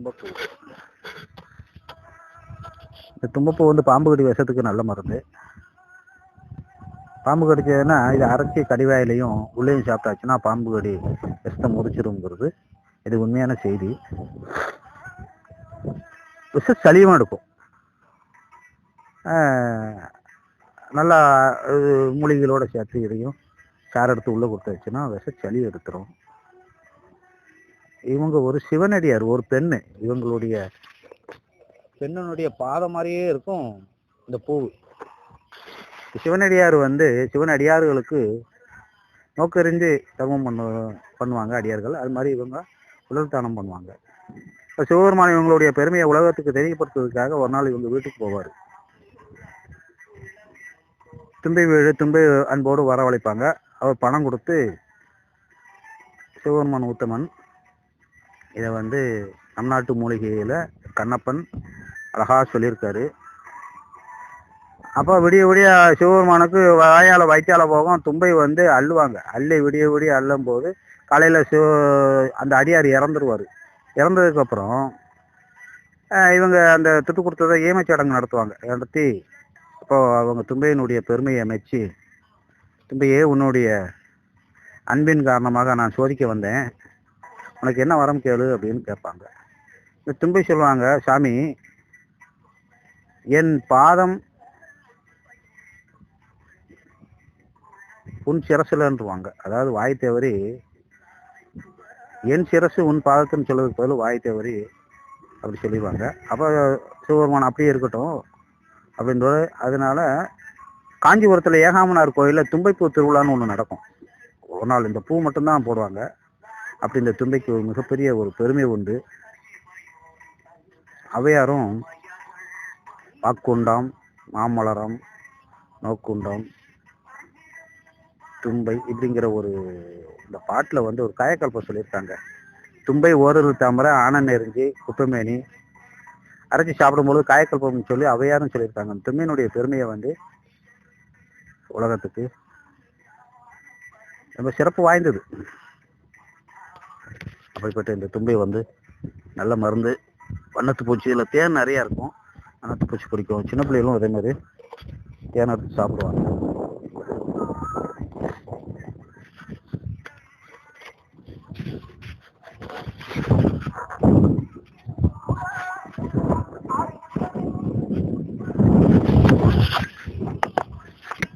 தும்பப்பூ. இந்த தும்பப்பூ வந்து பாம்பு கடி விஷத்துக்கு நல்ல மருந்து. பாம்பு கடிச்சதுன்னா இது அரைச்சி கடிவாயிலையும் உள்ளேயும் சாப்பிட்டாச்சுன்னா பாம்பு கடி விஷத்தை முறிச்சிருங்கிறது இது உண்மையான செய்தி. விஷ சளியும் எடுக்கும். நல்லா இது சேர்த்து இதையும் சாறு எடுத்து உள்ளே கொடுத்தாச்சுன்னா விஷ சளி எடுத்துரும். இவங்க ஒரு சிவனடியார் ஒரு பெண்ணு. இவங்களுடைய பெண்ணனுடைய பாதம் மாதிரியே இருக்கும் இந்த பூ சிவனடியார் வந்து சிவனடியார்களுக்கு நோக்கறிஞ்சு தர்மம் பண்ணு பண்ணுவாங்க அடியார்கள். அது மாதிரி இவங்க உடல் தானம் பண்ணுவாங்க. இப்போ சிவபெருமான் இவங்களுடைய பெருமையை உலகத்துக்கு தெரியப்படுத்துவதற்காக ஒரு நாள் இவங்க வீட்டுக்கு போவார். தும்பை வீடு தும்பை அன்போடு வரவழைப்பாங்க. அவர் பணம் கொடுத்து சிவபெருமான் உத்தமன் இதை வந்து நம் நாட்டு மூலிகையில் கண்ணப்பன் அழகா சொல்லியிருக்காரு. அப்போ விடிய விடிய சிவபெருமானுக்கு வாயால வைத்தியால போகும் தும்பை வந்து அள்ளுவாங்க. அள்ளி விடிய விடிய அள்ளும் போது காலையில் சிவ அந்த அடியார் இறந்துருவார். இறந்ததுக்கப்புறம் இவங்க அந்த துட்டு கொடுத்ததை ஈமச்சடங்கு நடத்துவாங்க. நடத்தி இப்போது அவங்க தும்பையினுடைய பெருமையை மெச்சி தும்பையே உன்னுடைய அன்பின் காரணமாக நான் சோதிக்க வந்தேன். உனக்கு என்ன வரம் கேளு அப்படின்னு கேட்பாங்க. இந்த தும்பை சொல்லுவாங்க சாமி என் பாதம் உன் சிரசுலன்றுவாங்க. அதாவது வாய் தேவரி என் சிரசு உன் பாதத்துன்னு சொல்றதுக்கு பதில் வாய் தேவரி அப்படி சொல்லிடுவாங்க. அப்போ சிவபெருமான் அப்படியே இருக்கட்டும் அப்படின்றது அதனால காஞ்சிபுரத்தில் ஏகாமனார் கோயிலில் தும்பைப்பூ திருவிழான்னு ஒன்று நடக்கும். ஒரு நாள் இந்த பூ மட்டும்தான் போடுவாங்க. அப்படி இந்த தும்பைக்கு ஒரு மிகப்பெரிய ஒரு பெருமை உண்டு. அவையாரும் வாக்குண்டாம் மாமலரம் நோக்குண்டாம் தும்பை இப்படிங்கிற ஒரு இந்த பாட்டில் வந்து ஒரு காயக்கல்பம் சொல்லியிருக்காங்க. தும்பை ஓரொரு தாமரை ஆனன் நெருஞ்சி குப்பமேனி அரைச்சி சாப்பிடும்போது காயக்கல்பம்னு சொல்லி அவையாரும் சொல்லியிருக்காங்க. அந்த பெருமையை வந்து உலகத்துக்கு ரொம்ப சிறப்பு வாய்ந்தது. அப்படிப்பட்ட இந்த தும்பை வந்து நல்ல மருந்து. வண்ணத்து பூச்சி இதில் தேன் நிறையா இருக்கும். வண்ணத்து பூச்சி பிடிக்கும். சின்ன பிள்ளைகளும் அதே மாதிரி தேன் எடுத்து சாப்பிடுவாங்க.